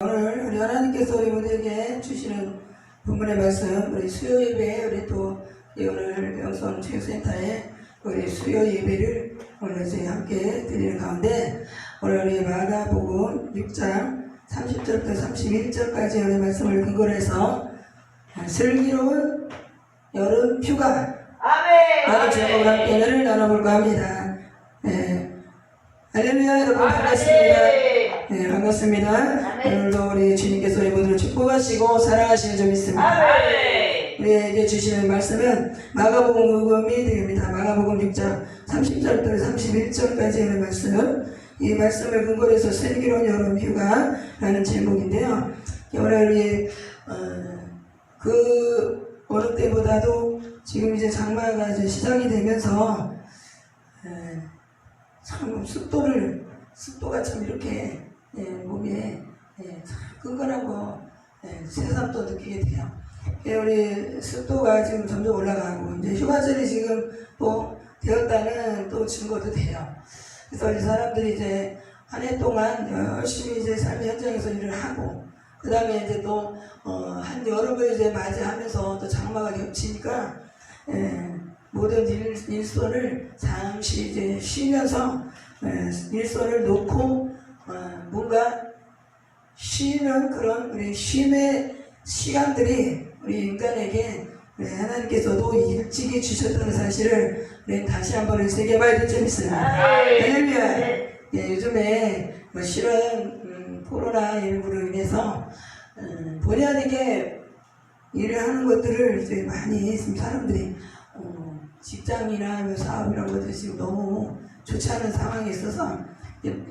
오늘 우리 하나님께서 우리 모두에게 주시는 본문의 말씀 우리 수요 예배 우리 또이 오늘 영성 체육센터에 우리 수요 예배를 오늘 저희 함께 드리는 가운데 오늘 우리 마가복음 6장 30절부터 31절까지 우리 말씀을 근거로 해서 슬기로운 여름 휴가 아멘. 제목으로 함께 은혜를 나눠볼까 합니다. 네. 할렐루야 여러분 반갑습니다. 네, 반갑습니다. 오늘도 우리 주님께서 우리 모두를 축복하시고 사랑하시는 점 있습니다. 우리에게 주시는 말씀은 마가복음이 되겠습니다. 마가복음 6장 30절부터 31절까지 의 말씀. 이 말씀을 근거로 해서 슬기로운 여름 휴가라는 제목인데요. 오늘 우리 어, 그 어느 때보다도 지금 이제 장마가 이제 시작이 되면서 에, 참 습도를 습도가 참 이렇게 예, 몸에 예, 참 끈끈하고 예, 새삼도 느끼게 돼요. 예, 우리 습도가 지금 점점 올라가고 이제 휴가철이 지금 또 되었다는 또 증거도 돼요. 그래서 우리 사람들이 이제 한 해 동안 열심히 이제 삶 현장에서 일을 하고 그 다음에 이제 또 어, 한 여름을 이제 맞이하면서 또 장마가 겹치니까 예, 모든 일, 일손을 잠시 이제 쉬면서 예, 일손을 놓고 어, 뭔가 쉬는 그런 우리 쉼의 시간들이 우리 인간에게 우리 하나님께서도 일찍이 주셨다는 사실을 우리 다시 한번 세계봐야 될 점이 있어요. 할렐루야. 예, 요즘에 뭐 실은 음, 코로나 19로 인해서 음, 본의 아니게 일을 하는 것들을 이제 많이 지금 사람들이 어, 직장이나 뭐 사업 이런 것들이 지금 너무 좋지 않은 상황에 있어서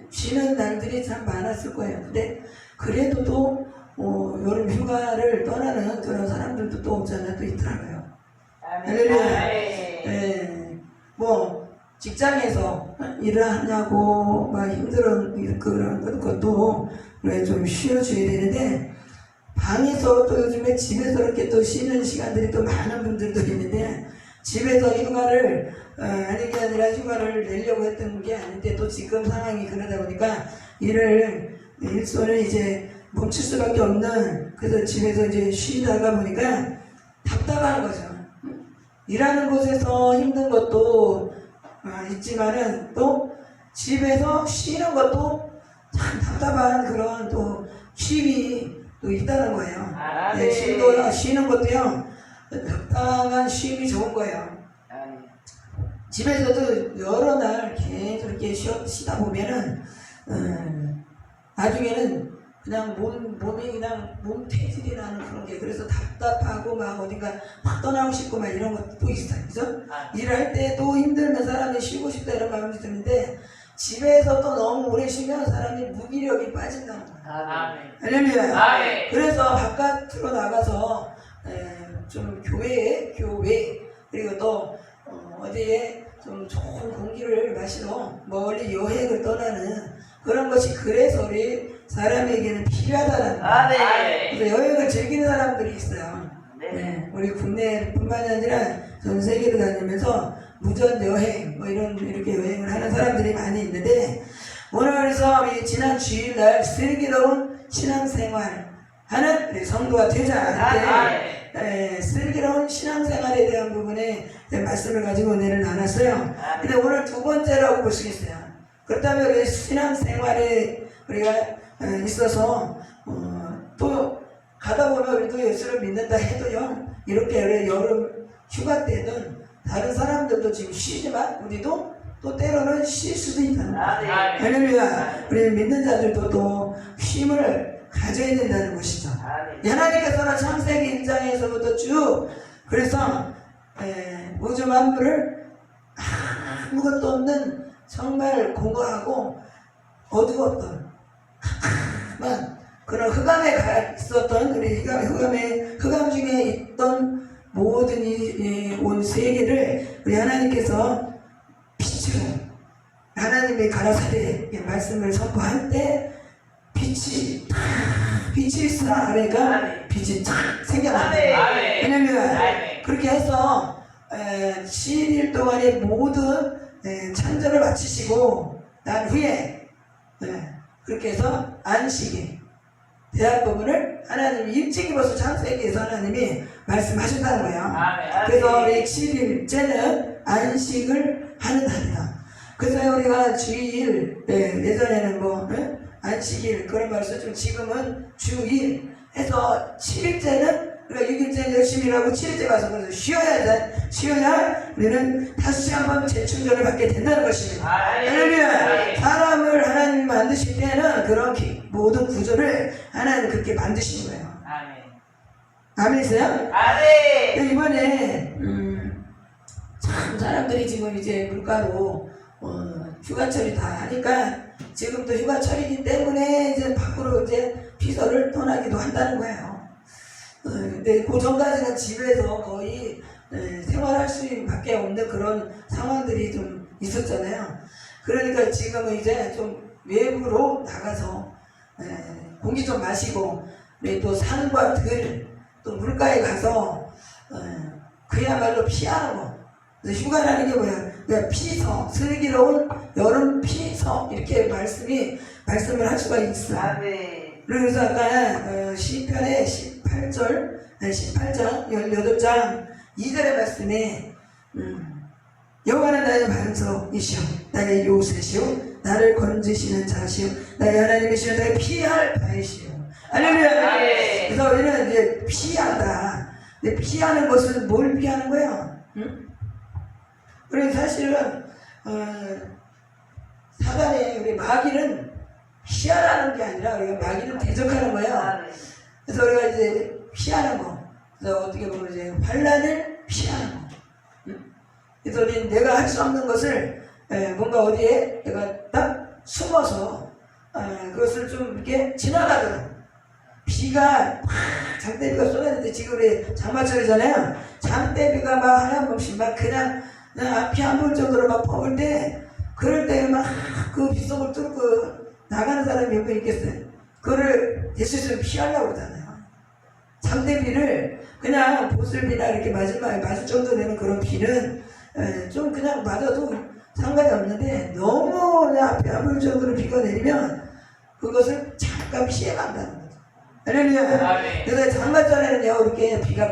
쉬는 날들이 참 많았을 거예요. 근데 그래도 또 어, 여름 휴가를 떠나는 그런 사람들도 또 없잖아요. 또 있더라고요. 할렐루야. 예, 뭐 직장에서 일을 하냐고 막 힘들은 그런 것도 우리가 좀 쉬어줘야 되는데 방에서 또 요즘에 집에서 이렇게 또 쉬는 시간들이 또 많은 분들도 있는데 집에서 휴가를 어, 아닌 게 아니라 휴가를 내려고 했던 게 아닌데 또 지금 상황이 그러다 보니까 일을 일손을 이제 멈출 수밖에 없는 그래서 집에서 이제 쉬다가 보니까 답답한 거죠. 일하는 곳에서 힘든 것도 아, 있지만은 또 집에서 쉬는 것도 참 답답한 그런 또 쉼이 또 있다는 거예요. 아, 네, 네. 쉼도 쉬는 것도요 적당한 쉼이 좋은 거예요. 집에서도 여러 날 계속 이렇게 쉬다 보면은 음, 나중에는 그냥 몸, 몸이 그냥 몸태질이 나는 그런 게 그래서 답답하고 막 어딘가 확 떠나고 싶고 막 이런 것도 있어요. 그죠? 일할 때도 힘들면 사람이 쉬고 싶다 이런 마음이 드는데 집에서 또 너무 오래 쉬면 사람이 무기력이 빠진다는 거예요. 할렐루야. 그래서 바깥으로 나가서 에, 좀 교회에 교회 그리고 또 어, 어디에 좀 좋은 공기를 마시러 멀리 여행을 떠나는 그런 것이 그래서 우리 사람에게는 필요하다는 거예요. 그래서 여행을 즐기는 사람들이 있어요. 네, 우리 국내뿐만이 아니라 전 세계를 다니면서 무전 여행 뭐 이런 이렇게 여행을 하는 사람들이 많이 있는데 오늘 그래서 우리 지난 주일날 슬기로운 신앙생활 하는 우리 성도가 되자. 할 때, 에, 슬기로운 신앙생활에 대한 부분에 말씀을 가지고 은혜를 나눴어요. 근데 오늘 두 번째라고 볼 수 있어요. 그렇다면 우리 신앙생활에 우리가 어, 있어서 어, 또 가다 보면 우리도 예수를 믿는다 해도요 이렇게 여름 휴가 때는 다른 사람들도 지금 쉬지만 우리도 또 때로는 쉴 수도 있다는 거예요. 할렐루야 우리 믿는 자들도 또 쉼을 가져야 된다는 것이죠. 하나님께서는 창세기 1장에서부터 쭉 그래서 에, 우주 만물을 아무것도 없는 정말 공허하고 어두웠던 만 그런 흑암에 가 있었던 우리 흑암, 흑암에 흑암 중에 있던 모든 이온 세계를 우리 하나님께서 빛으로 하나님의 가라사대 말씀을 선포할 때 빛이 탁 빛이 있으라 아래가 빛이 탁 생겨납니다. 왜냐면 그렇게 해서 에, 7일 동안의 모든 에, 창조를 마치시고 난 후에 네, 그렇게 해서 안식일 대한 부분을 하나님이 일찍이 벌써 창세기에서 하나님이 말씀하셨다는 거예요. 아멘. 그래서 우리 7일째는 안식을 하는 날이다. 그래서 우리가 주일, 예, 예전에는 뭐, 예? 안식일, 그런 말 썼지만 지금은 주일 해서 7일째는 우리가 6일째는 열심히 일하고 7일째 가서 그래서 쉬어야 돼. 쉬어야 우리는 다시 한번 재충전을 받게 된다는 것입니다. 아멘. 할렐루야! 사람을 하나님 만드실 때는 그런 기- 모든 구조를 하나님 그렇게 만드신 거예요. 아멘. 아멘이세요? 아멘. 근데 이번에 음, 참 사람들이 지금 이제 물가로 어, 휴가철이 다 하니까 지금도 휴가철이기 때문에 이제 밖으로 이제 피서를 떠나기도 한다는 거예요. 어, 근데 그 전까지는 집에서 거의 에, 생활할 수밖에 없는 그런 상황들이 좀 있었잖아요. 그러니까 지금은 이제 좀 외부로 나가서 에, 공기 좀 마시고 우리 또 산과 들, 또 물가에 가서 어, 그야말로 피하고 휴가라는 게 뭐야? 그냥 피서 슬기로운 여름 피서 이렇게 말씀이 말씀을 할 수가 있어. 아멘. 그래서 아까 어, 시편의 18절, 18장 18장 2절의 말씀에 음, 여호와는 나의 반석이시오 나의 요새시오 나를 건지시는 자시오 나의 하나님이시오 나의 피할 바이시오 할렐루야 아멘. 그래서 우리는 이제 피한다 근데 피하는 것은 뭘 피하는 거야? 응? 그리고 사실은 어, 사단의 우리 마귀는 피하라는 게 아니라 우리가 마귀는 대적하는 거야 아멘. 그래서 우리가 이제 피하는 거. 그래서 어떻게 보면 이제 환란을 피하는 거. 응? 그래서 우리 내가 할 수 없는 것을 에, 뭔가 어디에 내가 딱 숨어서 아, 그것을 좀 이렇게 지나가도록 비가 팍 장대비가 때 지금 우리 장마철이잖아요. 장대비가 막 멈씩 막 그냥 앞이 안 보일 정도로 막 퍼올 때 그럴 때 막 그 빗속을 뚫고 나가는 사람이 몇 명 있겠어요. 그거를 예수님은 피하려고 그러잖아요. 장대비를 그냥 보슬비나 이렇게 마지막에 맞을 정도 되는 그런 비는 에, 좀 그냥 맞아도 상관이 없는데 너무 앞에 안 보일 정도로 비가 내리면 그것을 잠깐 피해간다는 거죠. 할렐루야. 그래서 장마 전에는요 이렇게 비가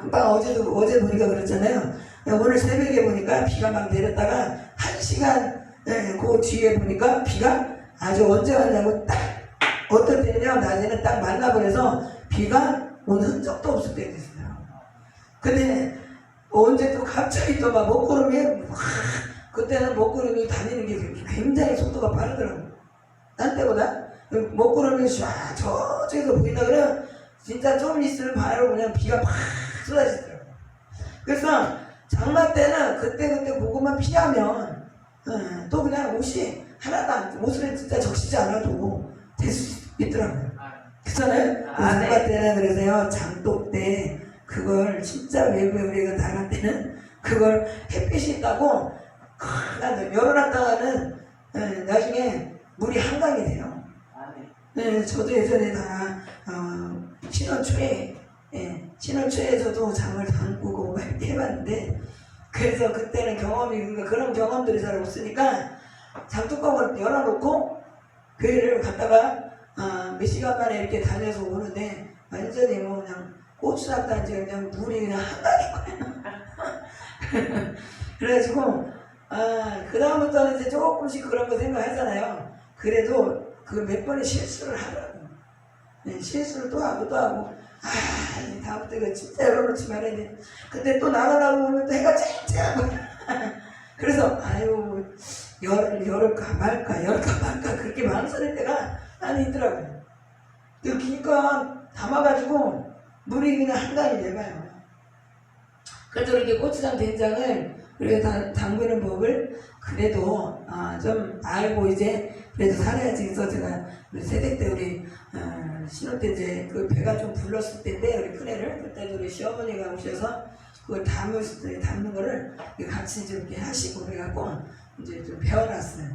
금방 어제도 어제 보니까 그랬잖아요. 오늘 새벽에 보니까 비가 막 내렸다가 한 시간 예, 그 뒤에 보니까 비가 아주 언제 왔냐고 딱 어떨 때냐 낮에는 딱 말라버려서 비가 온 흔적도 없을 때가 있어요. 근데 언제 또 갑자기 또 막 먹구름이 확 그때는 먹구름이 다니는 게 굉장히 속도가 빠르더라고요. 딴 때보다 먹구름이 쫙 저쪽에서 보인다 그러면 진짜 좀 있으면 바로 그냥 비가 팍 쏟아지더라고요. 그래서 장마 때는 그때그때 그것만 피하면 어, 또 그냥 옷이 하나도 안 옷을 진짜 적시지 않아도 될 수 있더라고요. 그렇잖아요? 아, 네. 장마 때는 그래서요 장독 때 그걸 진짜 외부에 우리가 나갈 때는 그걸 햇빛이 있다고 크, 열어놨다가는 어, 나중에 물이 한강이 돼요. 아멘. 네, 저도 예전에 다 어, 신혼 초에 예, 신혼 초에 저도 장을 담그고 막 해봤는데 그래서 그때는 경험이 그러니까 그런 경험들이 잘 없으니까 장뚜껑을 열어놓고 교회를 갔다가 아, 몇 시간 만에 이렇게 다녀서 오는데 완전히 뭐 그냥 고추장 단지 그냥 물이 그냥 한강인 거예요. 그래가지고 아, 그 다음부터는 이제 조금씩 그런 거 생각하잖아요. 그래도 그 몇 번의 실수를 하더라고. 네, 실수를 또 하고 또 하고 아 다음부터 이거 진짜 열어놓지 말아야 돼. 근데 또 나가라고 하면 또 해가 쨍쨍하고 그래서 아유 열, 열을까 말까 열을까 말까 그렇게 망설일 때가 많이 있더라고요. 그 기니까 담아가지고 물이 그냥 한강이 돼가요. 그래도 이렇게 고추장 된장을 다 담그는 법을 그래도 아, 좀 알고 이제 그래도 살아야지 그래서 제가 우리 세대 때 우리 어, 신혼 때 이제 그 배가 좀 불렀을 때인데 우리 큰애를 그때 우리 시어머니가 오셔서 그걸 담을 때 담는 거를 같이 이제 이렇게 하시고 그래갖고 이제 좀 배워놨어요.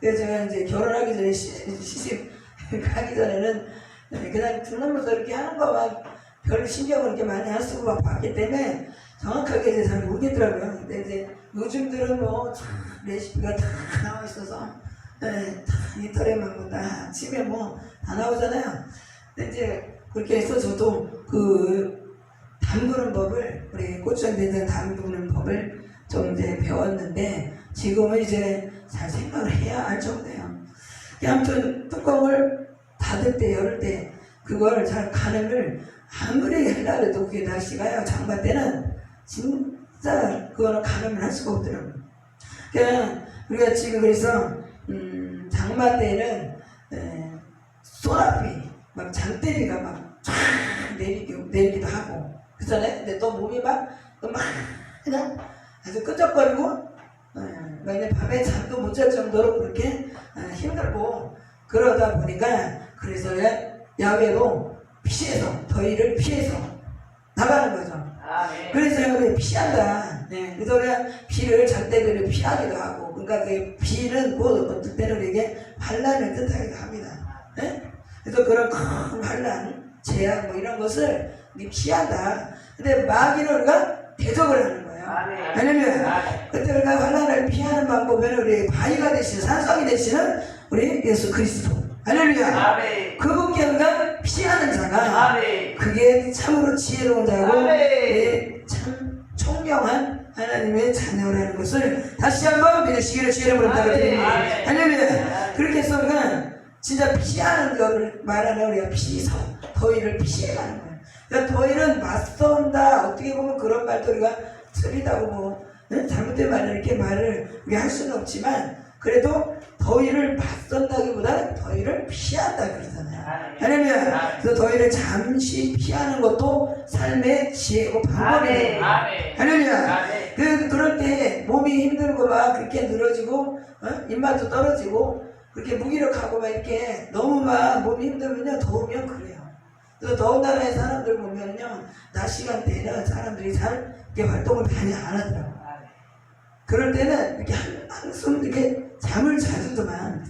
그래서 제가 이제 결혼하기 전에 시, 시집 가기 전에는 그냥 듣는면서 이렇게 하는 거만 별로 신경을 이렇게 많이 안 쓰고 막 봤기 때문에 정확하게 이제 잘 모르겠더라고요. 근데 이제 요즘들은 뭐 참 레시피가 다 나와 있어서 네, 다 인터넷만 보다 아침에 뭐다 나오잖아요. 근데 이제 그렇게 해서 저도 그 담그는 법을 우리 고추장 된장 담그는 법을 좀 이제 배웠는데 지금은 이제 잘 생각을 해야 할 정도예요. 아무튼 뚜껑을 닫을 때 열을 때 그걸 잘 가늠을 아무리 하려 해도 그게 날씨가요 장마 때는 진짜 그거는 가늠을 할 수가 없더라고요. 그냥 우리가 지금 그래서 음, 장마 때는 에, 소나비 막 장대비가 막쫙 내리기도, 내리기도 하고 그잖아요. 근데 또 몸이 막막 그냥 아주 끄적거리고 어, 왜냐 밤에 잠도 못 잘 정도로 그렇게 어, 힘들고 그러다 보니까 그래서 야- 야외로 피해서 더위를 피해서 나가는 거죠. 아멘. 그래서 우리 피한다. 네. 그래서 우리가 비를 장대비를 피하기도 하고, 그러니까 그 비는 곧 어떨 때는 우리에게 환란을 뜻하기도 합니다. 네? 그래서 그런 큰 환란, 재앙 뭐 이런 것을 피한다. 근데 마귀는 우리가 대적을 하는 거예요. 아멘. 왜냐면 아멘. 그때 우리가 환란을 피하는 방법에는 우리 바위가 되시는 산성이 되시는 우리 예수 그리스도. 할렐루야. 아멘. 그분께 우리가 피하는 자가 아멘. 그게 참으로 지혜로운 자고 아멘. 그게 참 총명한 하나님의 자녀라는 것을 다시 한번 믿으시기를 주의 이름으로 부탁드립니다. 아멘. 할렐루야. 그렇게 해서 우리가 진짜 피하는 것을 말하는 우리가 피서 더위를 피해가는 거예요. 그러니까 더위는 맞선다. 어떻게 보면 그런 말도 우리가 틀리다고 뭐 응? 잘못된 말을 이렇게 말을 우리가 할 수는 없지만 그래도 더위를 맞선다기보다는 더위를 피한다 그러잖아요. 아멘. 할렐루야. 그래서 더위를 잠시 피하는 것도 삶의 지혜고 방법이에요. 아멘. 할렐루야. 그, 그럴 때 몸이 힘들고 막 그렇게 늘어지고, 어? 입맛도 떨어지고, 그렇게 무기력하고 막 이렇게 너무 막 몸이 힘들면요, 더우면 그래요. 그래서 더운 나라의 사람들 보면요, 낮 시간대에는 사람들이 잘 이렇게 활동을 많이 안 하더라고요. 그럴 때는 이렇게 한- 한숨 이렇게 잠을 자주더만?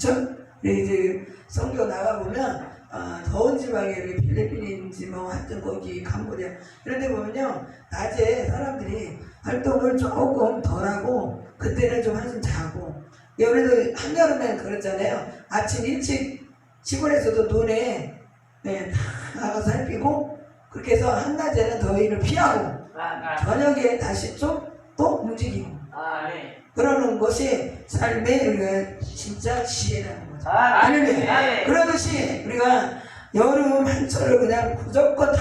우리 이제 성교 나가 보면 어, 더운 지방에 우리 필리핀인지 뭐 하여튼 거기 캄보디아 이런 데 보면요 낮에 사람들이 활동을 조금 덜하고 그때는 좀 한숨 자고 예, 우리도 한여름엔 그렇잖아요 아침 일찍 시골에서도 눈에 네, 다 나가서 살피고 그렇게 해서 한낮에는 더위를 피하고 아멘. 저녁에 다시 좀 또 움직이고 아멘. 그러는 것이 삶의 진짜 지혜라는 거죠. 아멘. 아멘. 그러듯이 우리가 여름 한철을 그냥 무조건 다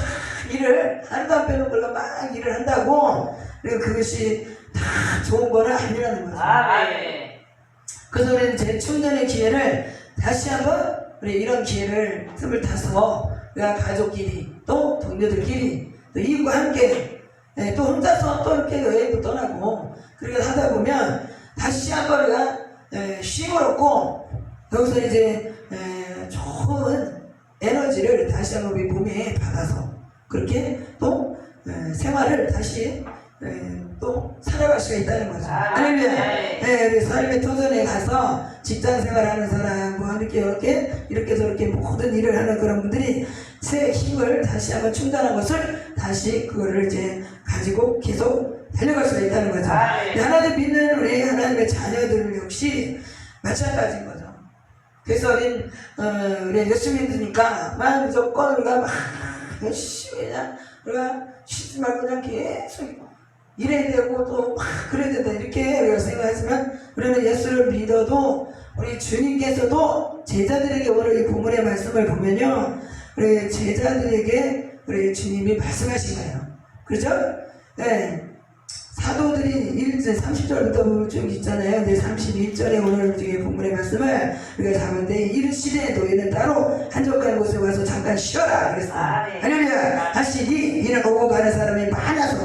일을 하루도 안 빼는 걸로 막 일을 한다고 그리고 그것이 다 좋은 거는 아니라는 거죠. 아멘. 그래서 우리는 재충전의 기회를 다시 한번 우리 이런 기회를 틈을 타서 우리가 가족끼리 또 동료들끼리 또 이웃과 함께 예, 또 혼자서 또 이렇게 여행도 떠나고 그렇게 하다 보면 다시 한번 우리가 예, 쉼을 얻고 여기서 이제 예, 좋은 에너지를 다시 한번 우리 몸에 받아서 그렇게 또 예, 생활을 다시 예, 또 살아갈 수가 있다는 거죠. 할렐루야. 네, 우리 삶의 터전에 가서 직장 생활하는 사람, 뭐 이렇게 이렇게 이렇게 저렇게 모든 일을 하는 그런 분들이 새 힘을 다시 한번 충전한 것을 다시 그거를 이제 가지고 계속 달려갈 수가 있다는 거죠. 아멘. 하나님 믿는 우리 하나님의 자녀들 역시 마찬가지인 거죠. 그래서 우리 어, 우리 열심히 믿으니까 막 무조건 우리가 막 열심히 그냥 우리가 쉬지 말고 그냥 계속 이래야 되고 또 막 그래야 된다 이렇게 우리가 생각하지만 우리는 예수를 믿어도 우리 주님께서도 제자들에게 오늘 이 본문의 말씀을 보면요 우리 제자들에게 우리 주님이 말씀하신 거예요 그렇죠? 네. 사도들이 1절 30절부터 쭉 있잖아요. 근데 31절에 오늘 저기 본문의 말씀을 우리가 잡은데 이르시되 너희는 따로 한적한 곳에 와서 잠깐 쉬어라 그랬어요. 아멘. 할렐루야. 하시니 이는 오고 가는 사람이 많아서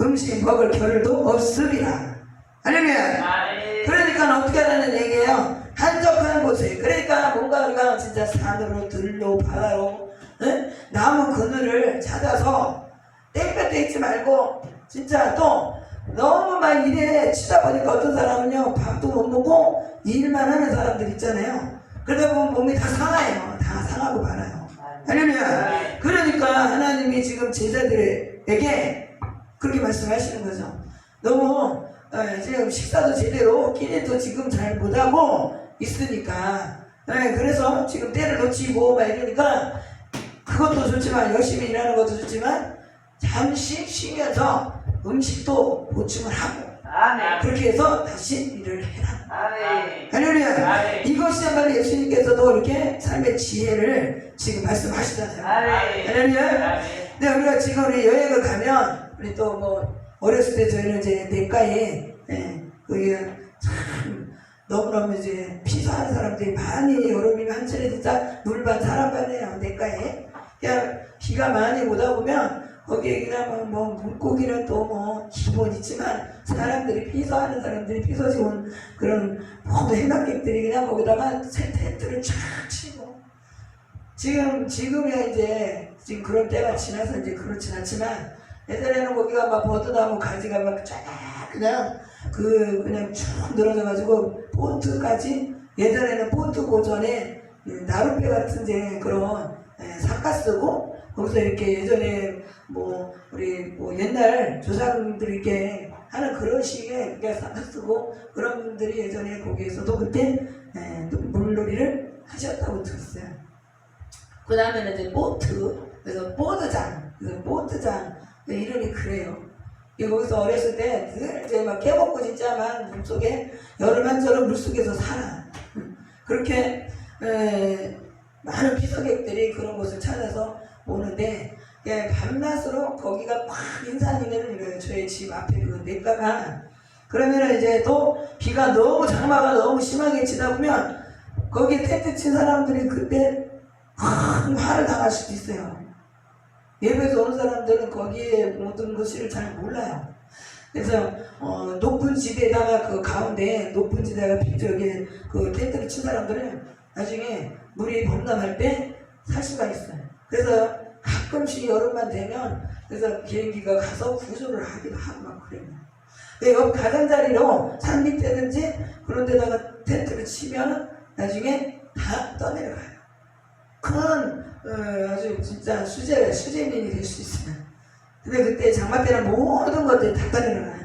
음식 먹을 겨를도 없으리라. 할렐루야. 아멘. 그러니까 어떻게 하라는 얘기예요? 한적한 곳에 그러니까 뭔가 우리가 진짜 산으로 들로 바다로 응? 나무 그늘을 찾아서 땡볕에 있지 말고 진짜 또 너무 막 일에 치다 보니까 어떤 사람은요 밥도 못 먹고 일만 하는 사람들 있잖아요. 그러다 보면 몸이 다 상해요. 다 상하고 말아요. 할렐루야. 그러니까 하나님이 지금 제자들에게 그렇게 말씀하시는 거죠. 너무 어, 지금 식사도 제대로 끼니도 지금 잘 못하고 있으니까. 예, 그래서 지금 때를 놓치고 막 이러니까 그 그것도 좋지만 열심히 일하는 것도 좋지만 잠시 쉬면서 음식도 보충을 하고 아멘. 그렇게 해서 다시 일을 해라. 아멘. 할렐루야. 아멘. 이것이야말로 예수님께서도 이렇게 삶의 지혜를 지금 말씀하시잖아요. 아멘. 할렐루야. 아멘. 네, 우리가 지금 우리 여행을 가면 우리 또 뭐 어렸을 때 저희는 이제 내과에 예, 거기 참 너무너무 이제 피서하는 사람들이 많이 여름이면 한철에 진짜 물반 사람 반이에요 내과에 그냥 비가 많이 오다 보면 그냥 뭐, 뭐 물고기는 또뭐 기본 있지만 사람들이 피서하는 사람들이 피서지 온 그런 모든 해당객들이 그냥 거기다가 새 텐트를 쫙 치고. 지금 지금이야 이제 지금 그런 때가 지나서 이제 그렇진 않지만 예전에는 거기가 막 버드나무 가지가 막 쫙 그냥 그 그냥 쭉 늘어져 가지고 보트까지 예전에는 보트 고전에 나룻배 같은 이제 그런 예, 삭가 쓰고 거기서 이렇게 예전에 뭐 우리 뭐 옛날 조상들이 이렇게 하는 그런 식의 삭가 쓰고 그런 분들이 예전에 거기에서도 그때 예, 물놀이를 하셨다고 들었어요. 그 다음에는 이제 보트, 그래서 보드장, 그래서 보드장, 이름이 그래요. 이 거기서 어렸을 때 늘 이제 막 깨먹고 진짜만 물속에 여름 한절은 물속에서 살아. 그렇게 에, 많은 피서객들이 그런 곳을 찾아서 오는데 예, 밤낮으로 거기가 막 이래요. 저희 집 앞에 그 냇가가 그러면은 이제 또 비가 너무 장마가 너무 심하게 치다 보면 거기에 텐트 친 사람들이 그때 큰 화를 당할 수도 있어요. 예배에서 오는 사람들은 거기에 모든 것을 잘 몰라요. 그래서 어, 높은 지대에다가 그 가운데 높은 지대가 저기 그 텐트를 친 사람들은 나중에 물이 범람할 때 살 수가 있어요. 그래서 가끔씩 여름만 되면 그래서 비행기가 가서 구조를 하기도 하고 막 그래요. 근데 옆 가장자리로 산 밑에든지 그런 데다가 텐트를 치면 나중에 다 떠내려가요. 큰 어, 아주 진짜 수제 수제민이 될 수 있어요. 근데 그때 장마 때는 모든 것들이 다 떠내려가요.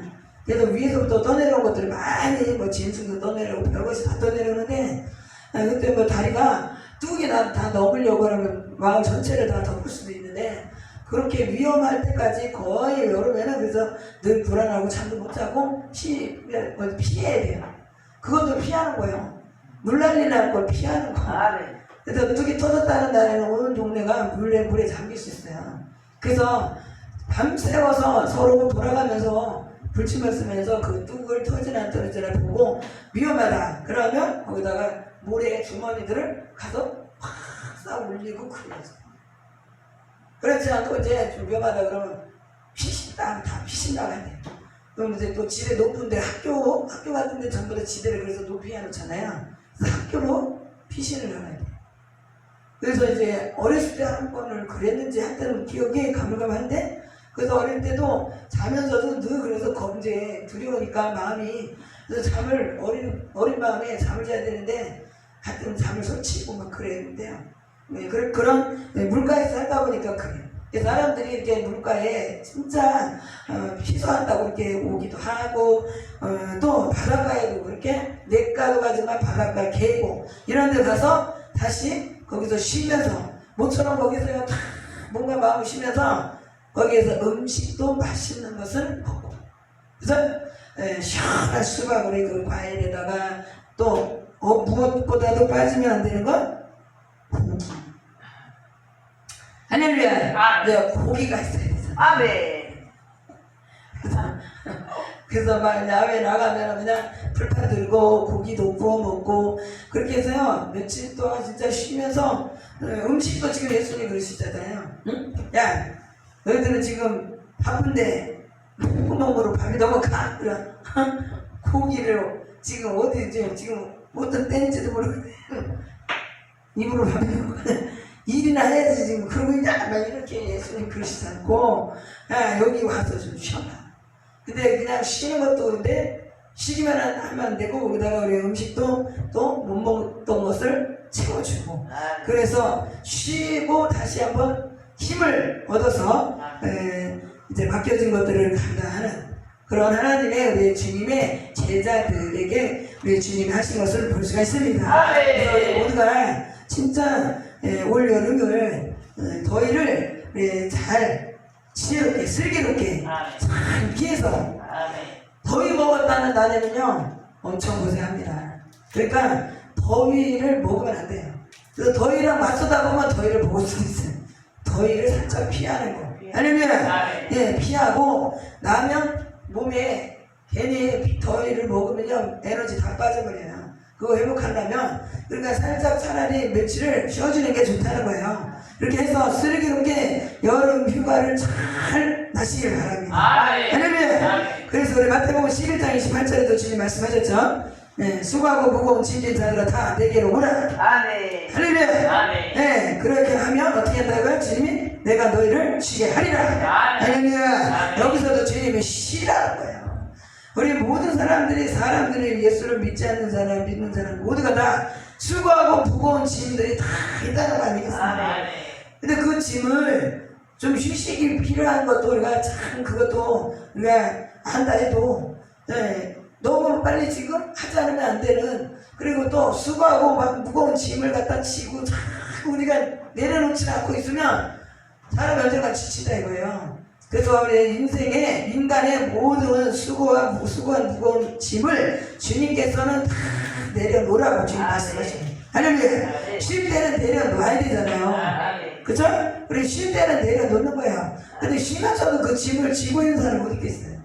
그래서 위에서부터 떠내려온 것들이 많이 뭐 진수도 떠내려오고 별것이 다 떠내려오는데 아, 그때 뭐 다리가 뚝이 다, 다 넘으려고 하면 마을 전체를 다 덮을 수도 있는데 그렇게 위험할 때까지 거의 여름에는 그래서 늘 불안하고 잠도 못 자고 피, 뭐 피해야 돼요. 그것도 피하는 거예요. 물난리 날 걸 피하는 거. 아멘. 그래서 뚝이 터졌다는 날에는 온 동네가 물에 물에 잠길 수 있어요. 그래서 밤새워서 서로 돌아가면서 불침을 쓰면서 그 뚝을 터지나 안 터지나 보고 위험하다. 그러면 거기다가 모래 주머니들을 가서 확싹 올리고 그러죠. 그렇지 않고 이제 좀 위험하다 그러면 피신 다, 다 피신 나가야 돼요. 그럼 이제 또 지대 높은데 학교 학교 같은 데 전부 다 지대를 그래서 높이 해놓잖아요. 그래서 학교로 피신을 나가야 돼요. 그래서 이제 어렸을 때 한 번을 그랬는지 한때는 기억이 가물가물한데 그래서 어릴 때도 자면서도 늘 그래서 검제 두려우니까 마음이 그래서 잠을 어린 어린 마음에 잠을 자야 되는데 하여튼 잠을 설치고 막 그랬는데요. 네, 그런 그런 네, 물가에 살다 보니까 그래요. 사람들이 이렇게 물가에 진짜 어, 피서한다고 이렇게 오기도 하고 어, 또 바닷가에도 그렇게 내가도 가지만 바닷가 계곡 이런 데 가서 다시 거기서 쉬면서 모처럼 거기서 다 뭔가 마음을 쉬면서 거기에서 음식도 맛있는 것을 먹고 그래서 에, 시원한 수박으로 그 과일에다가 또 어, 무엇보다도 빠지면 안 되는 건 고기 할렐루야 아. 네, 고기가 있어야 되잖아 아멘. 그래서 막 야외 나가면 그냥 불판 들고 고기도 구워 먹고 그렇게 해서요 며칠 동안 진짜 쉬면서 어, 음식도 지금 예수님 그러시잖아요 응? 야 너희들은 지금 바쁜데 구멍으로 밥이 넘어가 고기를 지금 어디 지금 어떤 때인지도 모르고 입으로 넘어가 일이나 해야지 지금 그러고 있냐? 막 이렇게 예수님 그러시지 않고 야 여기 와서 좀 쉬어라 근데 그냥 쉬는 것도 근데 쉬기만 하면 안 되고 거기다가 우리 음식도 또 못 먹던 것을 채워주고. 아멘. 그래서 쉬고 다시 한번 힘을 얻어서 에, 이제 맡겨진 것들을 감당하는 그런 하나님의 우리 주님의 제자들에게 우리 주님이 하신 것을 볼 수가 있습니다. 아멘. 그래서 우리 모두가 진짜 에, 올 여름을 어, 더위를 우리 잘 지혜롭게 슬기롭게 아멘. 잘 피해서 아멘. 더위 먹었다는 날에는요 엄청 고생합니다. 그러니까 더위를 먹으면 안 돼요. 그래서 더위랑 맞서다 보면 더위를 먹을 수 있어요. 더위를 살짝 피하는 거. 아니면. 예 피하고 나면 몸에 괜히 더위를 먹으면 요 에너지 다 빠져버려요. 그거 회복하려면 그러니까 살짝 차라리 며칠을 쉬어주는 게 좋다는 거예요. 이렇게 해서 슬기롭게 여름 휴가를 잘 나시길 바랍니다. 아멘. 할렐루야. 아멘. 그래서 우리 마태복음 11장 28절에도 주님 말씀하셨죠. 네, 수고하고 무거운 짐진 자들아 다 내게로 오라. 아멘. 할렐루야. 아멘. 네, 그렇게 하면 어떻게 한다고요? 주님이 내가 너희를 쉬게 하리라. 아멘. 할렐루야. 아멘. 여기서도 주님이 쉬라는 거예요. 우리 모든 사람들이 사람들이 예수를 믿지 않는 사람, 믿는 사람 모두가 다 수고하고 무거운 짐들이 다 있다는 거 아니겠습니까? 아멘. 근데 그 짐을 좀 휴식이 필요한 것도 우리가 참 그것도 우리가 한다 해도 네, 너무 빨리 지금 하지 않으면 안 되는 그리고 또 수고하고 막 무거운 짐을 갖다 치고 자꾸 우리가 내려놓지 않고 있으면 사람이 언젠가 지친다 이거예요. 그래서 우리 인생에 인간의 모든 수고와 무- 수고한 무거운 짐을 주님께서는 다 내려놓으라고 주님 아멘. 말씀하시는 할렐루야. 아멘. 쉴 때는 내려놓아야 되잖아요. 아멘. 그죠? 우리 쉴 때는 내려놓는 거예요. 근데 쉬면서도 그 짐을 지고 있는 사람 못 있겠어요.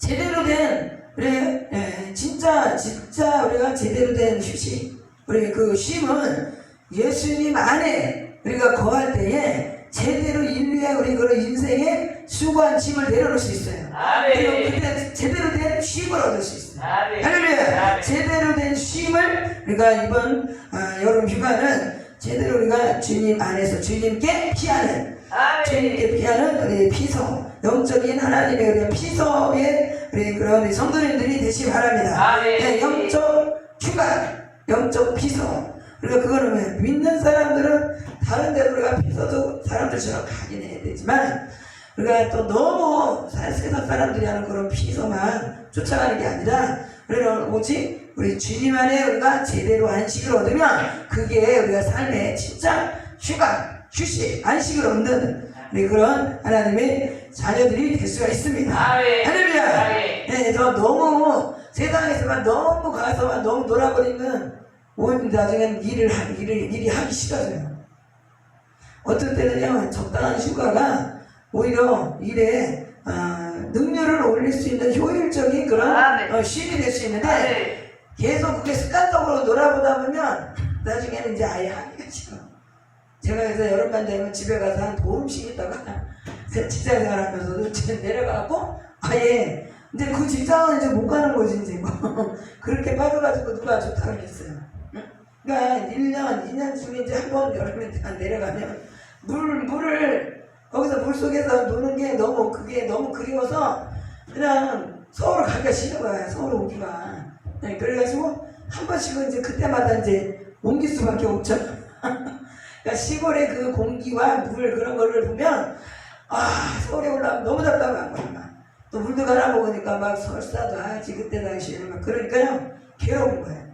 제대로 된, 우리, 예, 진짜, 진짜 우리가 제대로 된 휴식. 우리 그 쉼은 예수님 안에 우리가 거할 때에 제대로 인류의 우리 그런 인생에 수고한 짐을 내려놓을 수 있어요. 아멘. 그리고 그때 제대로 된 쉼을 얻을 수 있어요. 할렐루야! 제대로 된 쉼을 우리가 이번 아, 여름 휴가는 제대로 우리가 주님 안에서 주님께 피하는 아멘. 주님께 피하는 우리 피서 영적인 하나님의 우리 피서의 우리 그런 우리 성도님들이 되시 바랍니다. 아멘. 네, 영적 휴가, 영적 피서. 그리고 그거는 왜 믿는 사람들은 다른 데로 우리가 피서도 사람들처럼 가긴 해야 되지만 우리가 또 너무 사- 세상 사람들이 하는 그런 피서만 쫓아가는 게 아니라 우리는 오직 우리 주님 안에 우리가 제대로 안식을 얻으면 그게 우리가 삶의 진짜 휴가, 휴식, 안식을 얻는 우리 그런 하나님의 자녀들이 될 수가 있습니다. 아멘. 할렐루야! 아멘. 네, 저 너무 세상에서만 너무 가서만 너무 놀아버리면 온 나중엔 일을 하, 일을 일이 하기 싫어져요. 어떨 때는요 적당한 휴가가 오히려 일에 아, 능률을 올릴 수 있는 효율적인 그런 아멘. 어, 쉼이 될 수 있는데 아멘. 계속 그게 습관적으로 놀아보다 보면 나중에는 이제 아예 하기가 싫어. 제가 그래서 여름만 되면 집에 가서 한 보름씩 있다가 직장 생활하면서도 집에 내려가고 아예 근데 그 직장은 이제 못 가는 거지 이제 뭐 그렇게 빠져가지고 누가 좋다 그랬어요. 응? 그러니까 1년, 2년 중에 이제 한번 여름에 다 내려가면 물 물을 거기서 물 속에서 노는 게 너무 그게 너무 그리워서 그냥 서울을 가기가 싫은 거야 서울 오기가. 네, 그래가지고 한 번씩은 이제 그때마다 이제 옮길 수밖에 없죠. 그러니까 시골의 그 공기와 물 그런 거를 보면 아 서울에 올라가면 너무 답답한 거야. 막. 또 물도 갈아 먹으니까 막 설사도 하지 그때 당시에는 막 그러니까요 괴로운 거예요.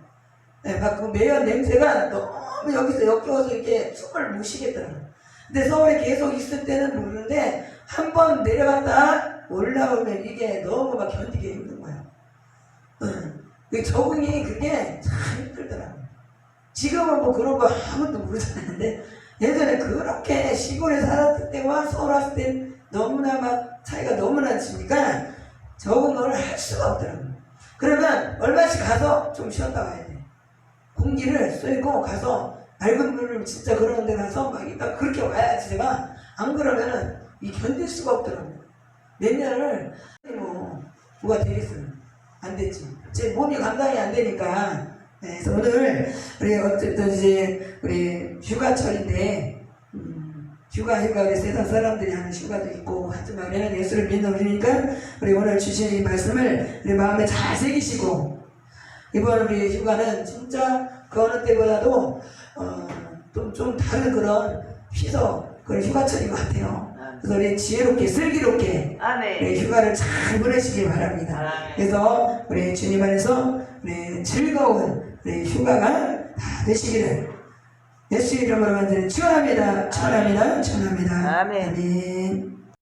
네, 막그 매연 냄새가 너무 여기서 역겨워서 이렇게 숨을 못 쉬겠더라고요. 근데 서울에 계속 있을 때는 모르는데 한 번 내려갔다 올라오면 이게 너무 막 견디기 힘든 거예요. 응. 그 적응이 그게 참 힘들더라고요. 지금은 뭐 그런 거 아무것도 모르잖아요. 예전에 그렇게 시골에 살았을 때와 서울 왔을 때 너무나 막 차이가 너무나 치니까 적응을 할 수가 없더라고요. 그러면 얼마씩 가서 좀 쉬었다 와야 돼. 공기를 쐬고 가서 맑은 물을 진짜 그런 데 가서 막 있다 그렇게 와야지 제가 안 그러면은 이 견딜 수가 없더라고요. 몇 년을 뭐 뭐가 되겠어요. 안 됐지. 제 몸이 감당이 안 되니까. 네, 그래서 오늘 우리 어쨌든 이제 우리 휴가철인데 음, 휴가 휴가 우리 세상 사람들이 하는 휴가도 있고 하지만 우리는 예수를 믿는 우리니까 우리 오늘 주신 이 말씀을 우리 마음에 잘 새기시고 이번 우리 휴가는 진짜 그 어느 때보다도 어, 좀, 좀 다른 그런 휴서 그런 휴가철인 것 같아요. 그래서 우리 지혜롭게 슬기롭게 아멘. 우리 휴가를 잘 보내시길 바랍니다. 아멘. 그래서 우리 주님 안에서 우리 즐거운 우리 휴가가 다 되시기를 예수 이름으로 만드는 축원합니다. 축원합니다. 축원합니다. 아멘. 아멘.